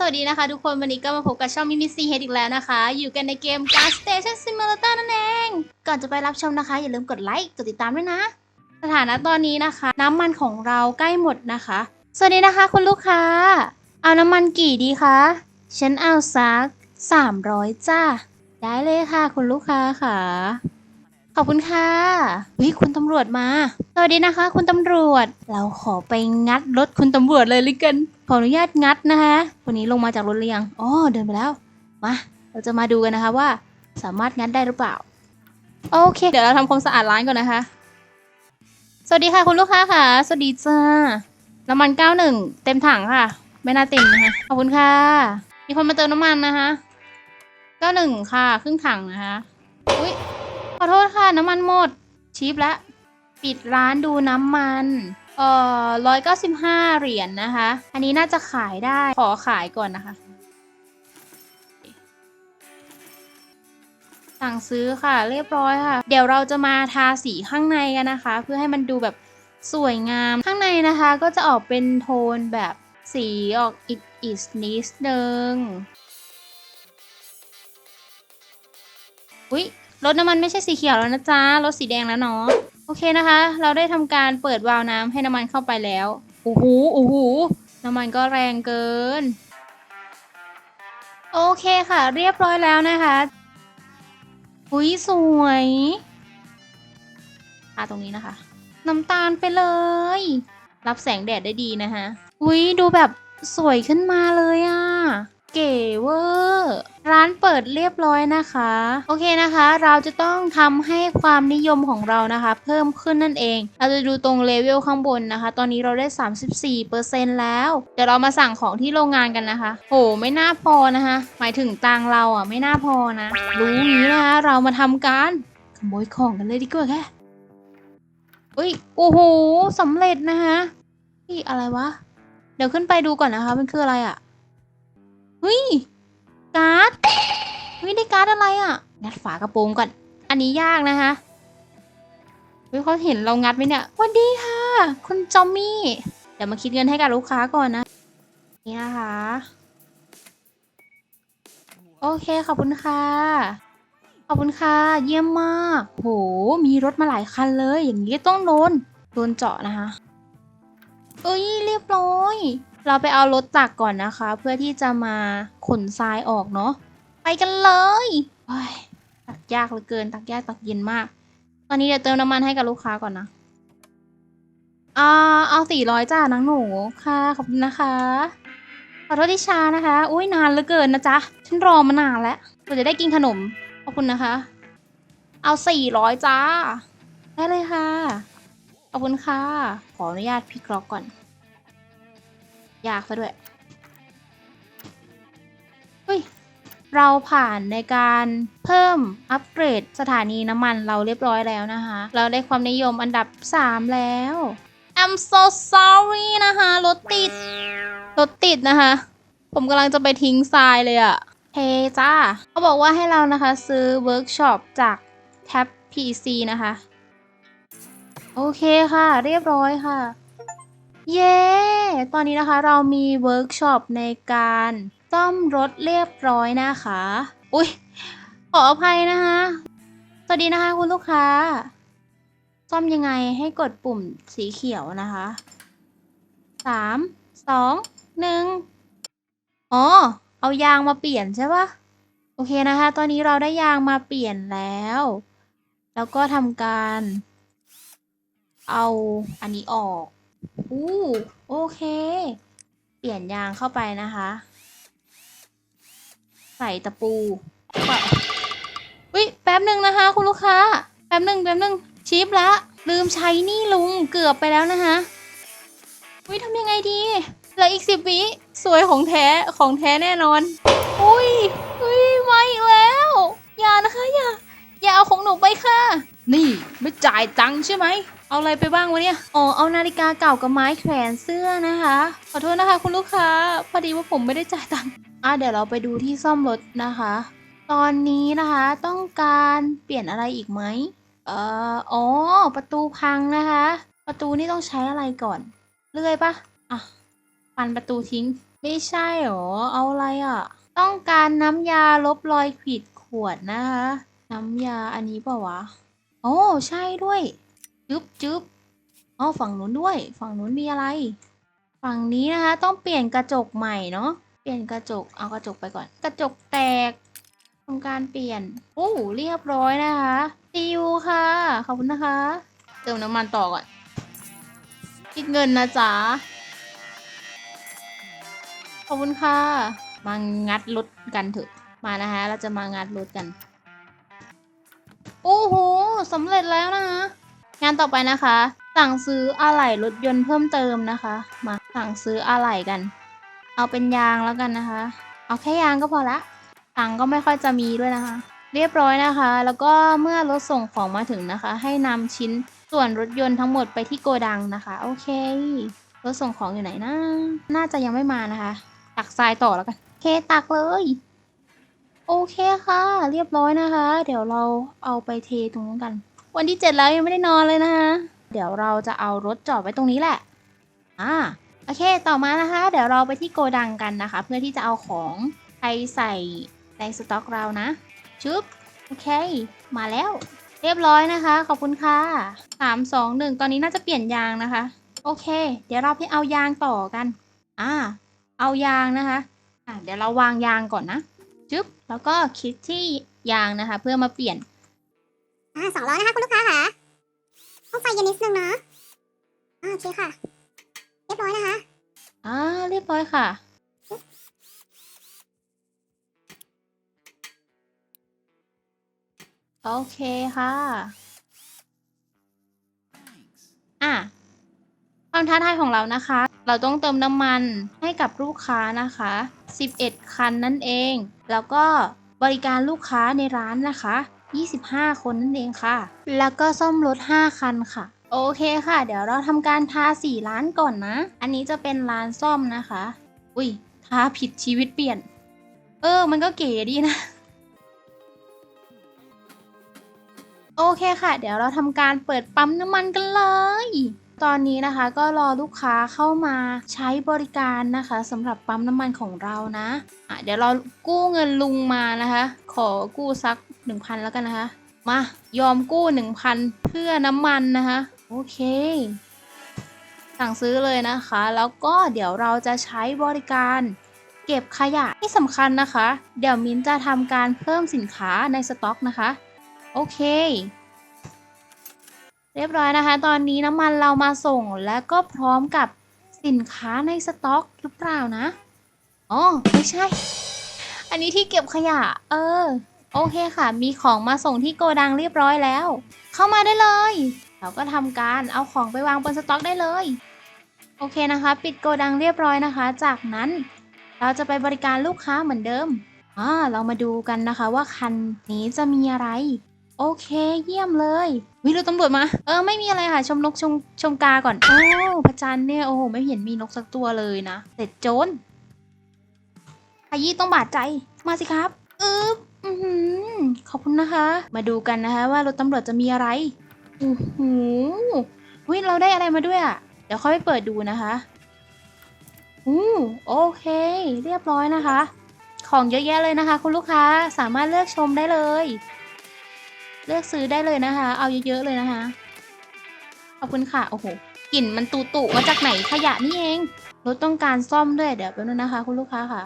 สวัสดีนะคะทุกคนวันนี้ก็มาพบกับช่องมิมิซีเฮดอีกแล้วนะคะ อยู่กันในเกม Gas Station Simulator นั่นเอง ก่อนจะไปรับชมนะคะ อย่าลืมกดไลค์กดติดตามด้วยนะ สถานะตอนนี้นะคะ น้ำมันของเราใกล้หมดนะคะ สวัสดีนะคะคุณลูกค้า เอาน้ำมันกี่ดีคะฉันเอาสัก300 จ้าได้เลยค่ะ คุณลูกค้าค่ะ ขอบคุณค่ะวิคุณตำรวจมา สวัสดีนะคะ คุณตำรวจ เราขอไปงัดรถคุณตำรวจเลยลิกัน ขออนุญาตงัดนะคะ คนนี้ลงมาจากรถหรือยังอ๋อเดินไปแล้ว มา เราจะมาดูกันนะคะว่า สามารถงัดได้หรือเปล่า โอเค เดี๋ยวเราทำความสะอาดร้านก่อนนะคะ สวัสดีค่ะคุณลูกค้าค่ะ สวัสดีจ้า น้ำมัน 91 เต็มถังค่ะ ไม่น่าติ่งนะคะ ขอบคุณค่ะ มีคนมาเติมน้ำมันนะคะ91ค่ะ ครึ่งถังนะคะ อุ้ย อโทษค่ะน้ำมันหมดชีพแล้วปิดร้านดูน้ำมันเอ่อร้อยเก้าสิบห้าเหรียญนะคะ อันนี้น่าจะขายได้ ขอขายก่อนนะคะ สั่งซื้อค่ะเรียบร้อยค่ะ เดี๋ยวเราจะมาทาสีข้างในกันนะคะ เพื่อให้มันดูแบบสวยงาม ข้างในนะคะก็จะออกเป็นโทนแบบสีออกอิดอิสนิดนึง อุ๊ย รถน้ำมันไม่ใช่สีเขียวแล้วนะจ๊ะรถสีแดงแล้วเนาะโอเคนะคะ เราได้ทำการเปิดวาล์วน้ำให้น้ำมันเข้าไปแล้วโอ้โหโอ้โหน้ำมันก็แรงเกิน โอเคค่ะ เรียบร้อยแล้วนะคะอุ้ยสวยอะตรงนี้นะคะ น้ำตาลไปเลย รับแสงแดดได้ดีนะคะอุ้ยดูแบบสวยขึ้นมาเลยอะ่ะ เก๋เวอร์ร้านเปิดเรียบร้อยนะคะ โอเคนะคะ เราจะต้องทำให้ความนิยมของเรานะคะ เพิ่มขึ้นนั่นเอง เราจะดูตรงเลเวลข้างบนนะคะ ตอนนี้เราได้ 34%แล้ว เดี๋ยวเรามาสั่งของที่โรงงานกันนะคะโหไม่น่าพอนะคะ หมายถึงตังเราอะไม่น่าพอนะ รู้งนี้นะคะ เรามาทำการขโมยของกันเลยดีกว่าแค่อุ้ยโอ้โหสำเร็จนะคะนี่อะไรวะ เดี๋ยวขึ้นไปดูก่อนนะคะมันคืออะไรอะ เฮ้ย การ์ด เฮ้ย ได้การ์ดอะไรอะ่ะ งัดฝากระโปรงก่อน อันนี้ยากนะคะเฮ้ยเขาเห็นเรางัดไหมเนี่ยวัสดีค่ะ คุณจอมมี่ เดี๋ยวมาคิดเงินให้กับลูกค้าก่อนนะ นี่นะคะ โอเค ขอบคุณค่ะ ขอบคุณค่ะ เยี่ยมมาก โห มีรถมาหลายคันเลย อย่างนี้ต้องโดน โดนเจาะนะคะ เอ้ย เรียบร้อย เราไปเอารถตักก่อนนะคะ เพื่อที่จะมาขนทรายออกเนาะไปกันเลยตักยากเหลือเกิน ตักยากตักเย็นมาก ตอนนี้เดี๋ยวเติมน้ำมันให้กับลูกค้าก่อนนะอ่าเอาสี่ร้อยจ้านังหนูค่ะขอบคุณนะคะขอโทษที่ช้านะคะอุ้ยนานเหลือเกินนะจ๊ะฉันรอมานานแล้วเราจะได้กินขนมขอบคุณนะคะ เอาสี่ร้อยจ้า ได้เลยค่ะขอบคุณค่ะ ขออนุญาตพี่กรอกก่อน ยากซะด้วยเฮ้ยเราผ่านในการเพิ่มอัปเกรดสถานีน้ำมันเราเรียบร้อยแล้วนะคะ เราได้ความนิยมอันดับ 3 แล้ว I'm so sorry นะคะ รถติด รถติดนะคะ ผมกำลังจะไปทิ้งทรายเลยอะเฮจ้าเขาบอกว่าให้เรานะคะซื้อเวิร์กช็อปจากแท็บ PC นะคะ โอเคค่ะ เรียบร้อยค่ะ เย้ ตอนนี้นะคะเรามีเวิร์กช็อปในการซ่อมรถเรียบร้อยนะคะ อุ๊ยขออภัยนะคะ สวัสดีนะคะคุณลูกค้า ซ่อมยังไงให้กดปุ่มสีเขียวนะคะสามสองหนึ่งอ๋อ เอายางมาเปลี่ยนใช่ปะโอเคนะคะ ตอนนี้เราได้ยางมาเปลี่ยนแล้ว แล้วก็ทำการ เอาอันนี้ออก อู้โอเค เปลี่ยนยางเข้าไปนะคะ ใส่ตะปูก่อนอุ้ยแป๊บหนึ่งนะคะ คุณลูกค้า แป๊บหนึ่งแป๊บหนึ่งชิปละ ลืมใช้นี่ลุงเกือบไปแล้วนะคะอุ้ยทำยังไงดีเหลืออีกสิบวิสวยของแท้ของแท้แน่นอน อุ้ยอุ้ยมาอีกแล้ว อย่านะคะอย่าอย่าเอาของหนูไปค่ะ นี่ไม่จ่ายตังค์ใช่ไหม เอาอะไรไปบ้างวะเนี่ย อ๋อ เอานาฬิกาเก่ากับไม้แขวนเสื้อนะคะ ขอโทษนะคะคุณลูกค้า พอดีว่าผมไม่ได้จ่ายตังค์ อะเดี๋ยวเราไปดูที่ซ่อมรถนะคะ ตอนนี้นะคะต้องการเปลี่ยนอะไรอีกไหมเอ่อ อ๋อ ประตูพังนะคะ ประตูนี่ต้องใช้อะไรก่อน เลื่อยปะอะ ปันประตูทิ้ง ไม่ใช่หรอ เอาอะไรอะ ต้องการน้ำยาลบรอยขีดขวนนะคะ น้ำยาอันนี้เปล่าวะ โอ้ ใช่ด้วย จึ๊บจึ๊บอ๋อฝั่งนู้นด้วย ฝั่งนู้นมีอะไร ฝั่งนี้นะคะ ต้องเปลี่ยนกระจกใหม่เนาะ เปลี่ยนกระจก เอากระจกไปก่อน กระจกแตกทำการเปลี่ยน โอ้เรียบร้อยนะคะติวค่ะ ขอบคุณนะคะ เติมน้ำมันต่อก่อน คิดเงินนะจ๊ะ ขอบคุณค่ะ มางัดรถกันเถอะ มานะคะ เราจะมางัดรถกัน โอ้โหสำเร็จแล้วนะคะ งานต่อไปนะคะ สั่งซื้ออะไหล่รถยนต์เพิ่มเติมนะคะ มาสั่งซื้ออะไหล่กัน เอาเป็นยางแล้วกันนะคะ เอาแค่ยางก็พอละตังก็ไม่ค่อยจะมีด้วยนะคะ เรียบร้อยนะคะ แล้วก็เมื่อรถส่งของมาถึงนะคะ ให้นำชิ้นส่วนรถยนต์ทั้งหมดไปที่โกดังนะคะ โอเครถส่งของอยู่ไหนนะ น่าจะยังไม่มานะคะ ตักทรายต่อแล้วกันโอเคตักเลย โอเคค่ะ เรียบร้อยนะคะ เดี๋ยวเราเอาไปเทตรงนู้นกัน วันที่เจ็ดแล้วยังไม่ได้นอนเลยนะคะ เดี๋ยวเราจะเอารถจอดไว้ตรงนี้แหละ อ่า โอเค ต่อมานะคะ เดี๋ยวเราไปที่โกดังกันนะคะ เพื่อที่จะเอาของไปใส่ในสต็อกเรานะ ชึบ โอเค มาแล้ว เรียบร้อยนะคะ ขอบคุณค่ะสามสองหนึ่งตอนนี้น่าจะเปลี่ยนยางนะคะ โอเค เดี๋ยวเราไปเอายางต่อกัน อ่า เอายางนะคะ อะเดี๋ยวเราวางยางก่อนนะจึ๊บแล้วก็คลิกที่ยางนะคะ เพื่อมาเปลี่ยน อ่าสองร้อยนะคะคุณลูกค้าค่ะต้องไฟเย็นนิดนึงเนาะอ่าโอเคค่ะ เรียบร้อยนะคะอ่าเรียบร้อยค่ะ โอเคค่ะ อะความท้าทายของเรานะคะ เราต้องเติมน้ำมันให้กับลูกค้านะคะ 11 คันนั่นเอง แล้วก็บริการลูกค้าในร้านนะคะ 25 คนนั่นเองค่ะ แล้วก็ซ่อมรถ 5 คันค่ะ โอเคค่ะ เดี๋ยวเราทำการทาสีร้านก่อนนะ อันนี้จะเป็นร้านซ่อมนะคะ อุ้ย ทาผิดชีวิตเปลี่ยน เออ มันก็เก๋ดีนะ โอเคค่ะ เดี๋ยวเราทำการเปิดปั๊มน้ำมันกันเลยตอนนี้นะคะก็รอลูกค้าเข้ามาใช้บริการนะคะสำหรับปั๊มน้ำมันของเรานะะเดี๋ยวเรากู้เงินลุงมานะคะ ขอกู้สัก 1,000 แล้วกันนะคะ มายอมกู้ 1,000 เพื่อน้ำมันนะคะ โอเค สั่งซื้อเลยนะคะ แล้วก็เดี๋ยวเราจะใช้บริการเก็บขยะที่สำคัญนะคะ เดี๋ยวมินจะทำการเพิ่มสินค้าในสต็อกนะคะ โอเค เรียบร้อยนะคะ ตอนนี้น้ำมันเรามาส่งและก็พร้อมกับสินค้าในสต็อกหรือเปล่านะ อ๋อ ไม่ใช่ อันนี้ที่เก็บขยะ เออ โอเคค่ะ มีของมาส่งที่โกดังเรียบร้อยแล้ว เข้ามาได้เลย เราก็ทำการเอาของไปวางบนสต็อกได้เลย โอเคนะคะ ปิดโกดังเรียบร้อยนะคะ จากนั้นเราจะไปบริการลูกค้าเหมือนเดิมอ่าเรามาดูกันนะคะว่าคันนี้จะมีอะไร โอเค เยี่ยมเลยวิรูตำรวจมา เออ ไม่มีอะไรค่ะ ชมนกชมชมกาก่อน โอ้พระจันทร์เนี่ย โอ้โห ไม่เห็นมีนกสักตัวเลยนะ เสร็จโจรขยี้ต้องบาดใจ มาสิครับ อึ๊บ อือหือขอบคุณนะคะ มาดูกันนะคะว่ารถตำรวจจะมีอะไรโอ้โหวิเราได้อะไรมาด้วยอะ เดี๋ยวค่อยไปเปิดดูนะคะอู้โอเค เรียบร้อยนะคะ ของเยอะแยะเลยนะคะ คุณลูกค้าสามารถเลือกชมได้เลย เลือกซื้อได้เลยนะคะ เอาเยอะๆเลยนะคะขอบคุณค่ะโอ้โหกลิ่นมันตุตุๆมาจากไหนขยะนี่เองรถต้องการซ่อมด้วยเดี๋ยวแป๊บนึงนะคะ คุณลูกค้าค่ะ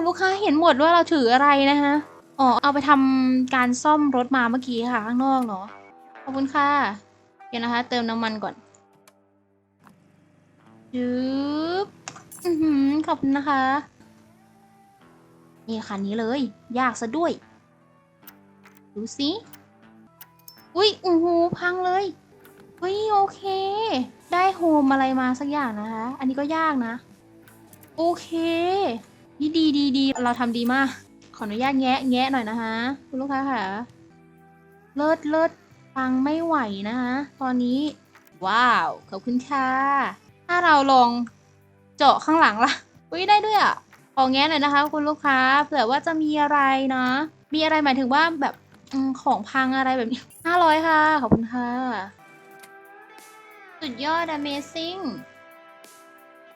คุณลูกค้าเห็นหมดว่าเราถืออะไรนะคะอ๋อเอาไปทำการซ่อมรถมาเมื่อกี้ค่ะข้างนอกเนาะขอบคุณค่ะ เดี๋ยวนะคะ เติมน้ำมันก่อนยึบอือขอบคุณนะคะ นี่คันนี้เลย ยากซะด้วย ดูสิอุ้ยอู้หูพังเลยเฮ้ยโอเค ได้โฮมอะไรมาสักอย่างนะคะ อันนี้ก็ยากนะ โอเค นี่ดีดีดีเราทำดีมาก ขออนุญาตแงะแงะหน่อยนะคะคุณลูกค้าค่ะ เลิศเลิศฟังไม่ไหวนะคะตอนนี้ ว้าว ขอบคุณค่ะ ถ้าเราลองเจาะข้างหลังล่ะอุ้ยได้ด้วยอะขอแงะหน่อยนะคะ คุณลูกค้า เผื่อว่าจะมีอะไรนะมีอะไรหมายถึงว่าแบบของพังอะไรแบบนี้ห้าร้อยค่ะ ขอบคุณค่ะ สุดยอด Amazing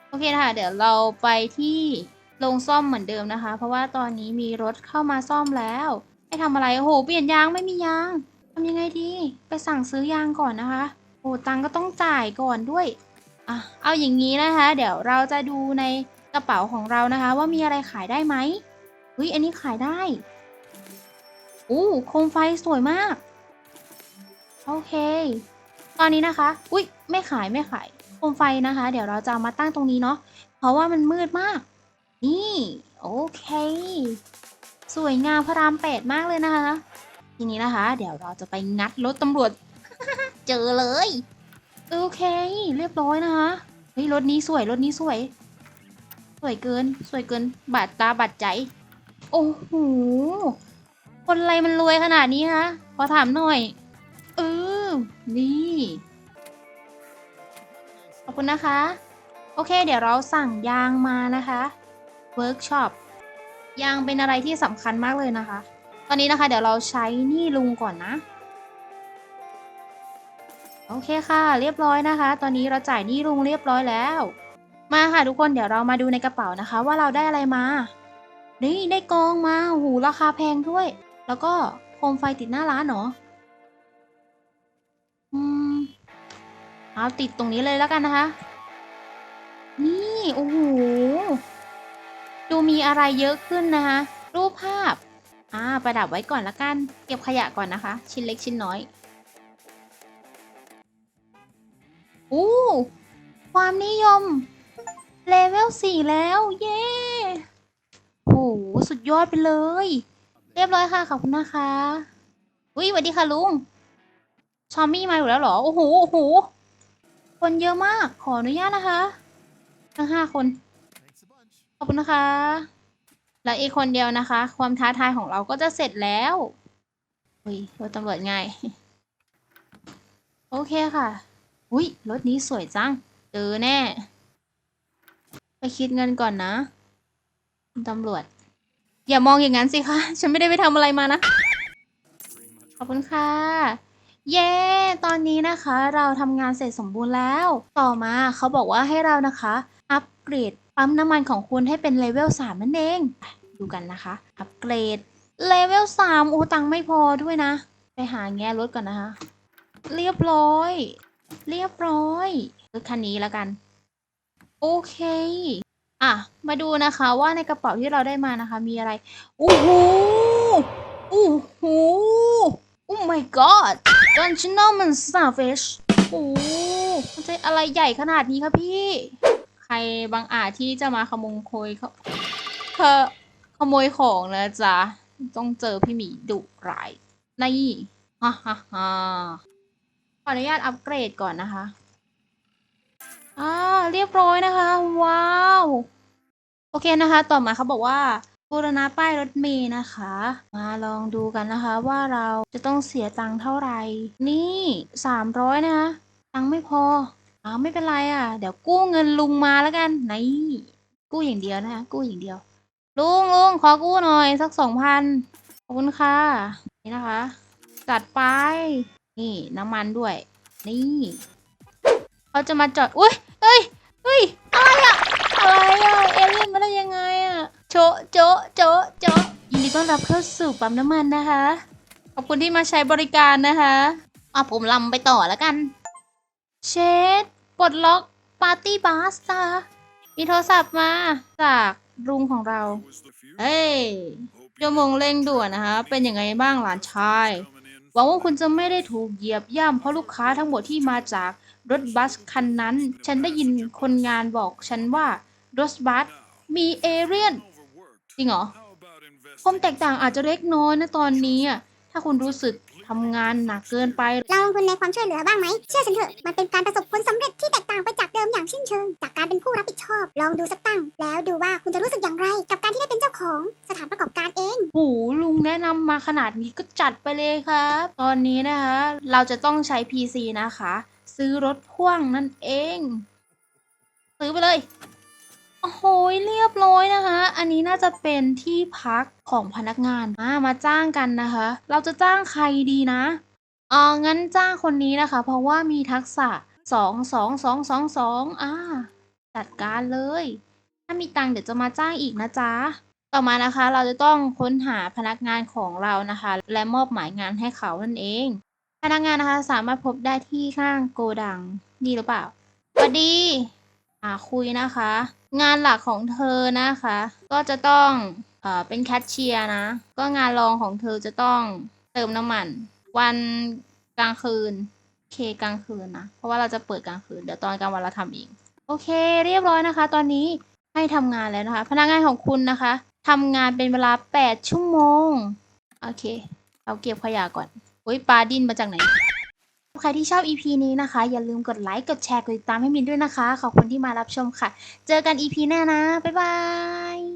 โอเคค่ะ เดี๋ยวเราไปที่ โรงซ่อมเหมือนเดิมนะคะ เพราะว่าตอนนี้มีรถเข้ามาซ่อมแล้วให้ทำอะไรโอ้โหเปลี่ยนยางไม่มียางทำยังไงดีไปสั่งซื้อยางก่อนนะคะโอ้ตังก็ต้องจ่ายก่อนด้วยอะเอาอย่างนี้นะคะ เดี๋ยวเราจะดูในกระเป๋าของเรานะคะ ว่ามีอะไรขายได้ไหมเฮ้ยอันนี้ขายได้อู้โคมไฟสวยมากโอเค ตอนนี้นะคะ อุ้ยไม่ขายไม่ขายโคมไฟนะคะ เดี๋ยวเราจะามาตั้งตรงนี้เนาะเพราะว่ามันมืดมาก นี่ โอเค สวยงามพระรามแปดมากเลยนะคะ ทีนี้นะคะ เดี๋ยวเราจะไปงัดรถตำรวจ เจอเลย โอเค เรียบร้อยนะคะเฮ้ยรถนี้สวยรถนี้สวย สวยเกิน สวยเกิน บาดตาบาดใจ โอ้โหคนอะไรมันรวยขนาดนี้คะขอถามหน่อย เออ นี่ ขอบคุณนะคะ โอเค เดี๋ยวเราสั่งยางมานะคะ เวิร์กช็อปยางเป็นอะไรที่สำคัญมากเลยนะคะ ตอนนี้นะคะเดี๋ยวเราใช้หนี่ลุงก่อนนะ โอเคค่ะ เรียบร้อยนะคะ ตอนนี้เราจ่ายหนี้ลุงเรียบร้อยแล้ว มาค่ะทุกคนเดี๋ยวเรามาดูในกระเป๋านะคะ ว่าเราได้อะไรมา นี่ได้กองมาโอ้โหราคาแพงด้วย แล้วก็โคมไฟติดหน้าร้านเหรออืมเอาติดตรงนี้เลยแล้วกันนะคะ นี่โอ้โห ดูมีอะไรเยอะขึ้นนะคะ รูปภาพ อ่า ประดับไว้ก่อนละกัน เก็บขยะก่อนนะคะ ชิ้นเล็กชิ้นน้อยอู้ความนิยม เลเวลสี่แล้ว เย้โอ้โหสุดยอดไปเลย เรียบร้อยค่ะ ขอบคุณนะคะ อุ้ยสวัสดีค่ะลุงชอมมี่มาอยู่แล้วเหรอ โอ้โห โอ้โห คนเยอะมาก ขออนุญาตนะคะ ทั้งห้าคน อบคุณนะคะ แล้วอีกคนเดียวนะคะ ความท้าทายของเราก็จะเสร็จแล้วอุ้ยรถตำรวจง่าย โอเคค่ะ อุ้ยรถนี้สวยจัง เจอแน่ ไปคิดเงินก่อนนะคุณตำรวจ อย่ามองอย่างนั้นสิคะ ฉันไม่ได้ไปทำอะไรมานะ ขอบคุณค่ะ เย้ ตอนนี้นะคะ เราทำงานเสร็จสมบูรณ์แล้ว ต่อมาเขาบอกว่าให้เรานะคะ อัปเกรด ปั๊มน้ำมันของคุณให้เป็นเลเวล3นั่นเอง ดูกันนะคะ อัปเกรด เลเวล3โอ้ตังไม่พอด้วยนะ ไปหาแง่รถก่อนนะคะ เรียบร้อย เรียบร้อยรถคันนี้แล้วกัน โอเค อะ มาดูนะคะว่าในกระเป๋าที่เราได้มานะคะ มีอะไรโอ้โหโอ้โหโอ้ my god กันชิโนมันซาเฟชโอ้โหมันจะอะไรใหญ่ขนาดนี้คะพี่ รบางอาจที่จะมาขโมยโคยเขาเธอขโมยของนะจ๊ะ ต้องเจอพี่หมีดุร้ายนี่ฮ่าฮ่าฮ่าขออนุญาตอัปเกรดก่อนนะคะอ่าเรียบร้อยนะคะ ว้าว โอเคนะคะ ต่อมาเขาบอกว่าบูรณะป้ายรถเมย์นะคะ มาลองดูกันนะคะ ว่าเราจะต้องเสียตังค์เท่าไหร่ นี่สามร้อยนะคะ ตังค์ไม่พอ อ้าวไม่เป็นไรอะ เดี๋ยวกู้เงินลุงมาแล้วกันนี่กู้อย่างเดียวนะคะกู้อย่างเดียว ลุงลุงขอกู้หน่อยสักสองพันขอบคุณค่ะนี่นะคะ จัดไป นี่น้ำมันด้วย นี่เขาจะมาจอดอุ้ยเอ้ยเฮ้ยอะไรอะอะไรอะเอเลี่ยนมาได้ยังไงอะโจะโจะโจะโจะยินดีต้อนรับเข้าสู่ปั๊มน้ำมันนะคะ ขอบคุณที่มาใช้บริการนะคะอะผมลำไปต่อแล้วกัน เชด ปลดล็อกปาร์ตี้บาสค่ะมีโทรศัพท์มาจากลุงของเราเฮ้ยชั่วโมงเร่งด่วนนะคะ เป็นยังไงบ้างหลานชาย หวังว่าคุณจะไม่ได้ถูกเหยียบย่ำเพราะลูกค้าทั้งหมดที่มาจากรถบัสคันนั้น ฉันได้ยินคนงานบอกฉันว่ารถบัสมีเอเรียน จริงเหรอความแตกต่างอาจจะเล็กน้อยนะตอนนี้อะถ้าคุณรู้สึก ทำงานหนักเกินไป เราลงทุนในความช่วยเหลือบ้างไหม เชื่อฉันเถอะ มันเป็นการประสบผลสำเร็จที่แตกต่างไปจากเดิมอย่างสิ้นเชิง จากการเป็นผู้รับผิดชอบ ลองดูสักตั้ง แล้วดูว่าคุณจะรู้สึกอย่างไร กับการที่ได้เป็นเจ้าของสถานประกอบการเองโหลุงแนะนำมาขนาดนี้ก็จัดไปเลยครับ ตอนนี้นะคะ เราจะต้องใช้ PC นะคะ ซื้อรถพ่วงนั่นเอง ซื้อไปเลย โอ้โหเรียบร้อยนะคะ อันนี้น่าจะเป็นที่พักของพนักงานมามาจ้างกันนะคะ เราจะจ้างใครดีนะเอองั้นจ้างคนนี้นะคะ เพราะว่ามีทักษะสองสองสองสองสองอ่าจัดการเลย ถ้ามีตังค์เดี๋ยวจะมาจ้างอีกนะจ๊ะต่อมานะคะเราจะต้องค้นหาพนักงานของเรานะคะ และมอบหมายงานให้เขานั่นเอง พนักงานนะคะสามารถพบได้ที่ข้างโกดังนี่หรือเปล่าสวัสดี อ่าคุยนะคะ งานหลักของเธอนะคะ ก็จะต้องเอ่อเป็นแคชเชียร์นะ ก็งานรองของเธอจะต้องเติมน้ำมัน วันกลางคืนเคกลางคืนนะ เพราะว่าเราจะเปิดกลางคืน เดี๋ยวตอนกลางวันเราทำเอง โอเค เรียบร้อยนะคะ ตอนนี้ให้ทำงานแล้วนะคะ พนักงานของคุณนะคะทำงานเป็นเวลา 8 ชั่วโมง โอเคเอาเก็บขยะก่อนโอ้ยปลาดิ้นมาจากไหน ใครที่ชอบ EP นี้นะคะ อย่าลืมกดไลค์กดแชร์กดติดตามให้มินด้วยนะคะ ขอบคุณที่มารับชมค่ะ เจอกัน EP หน้านะ บ๊ายบาย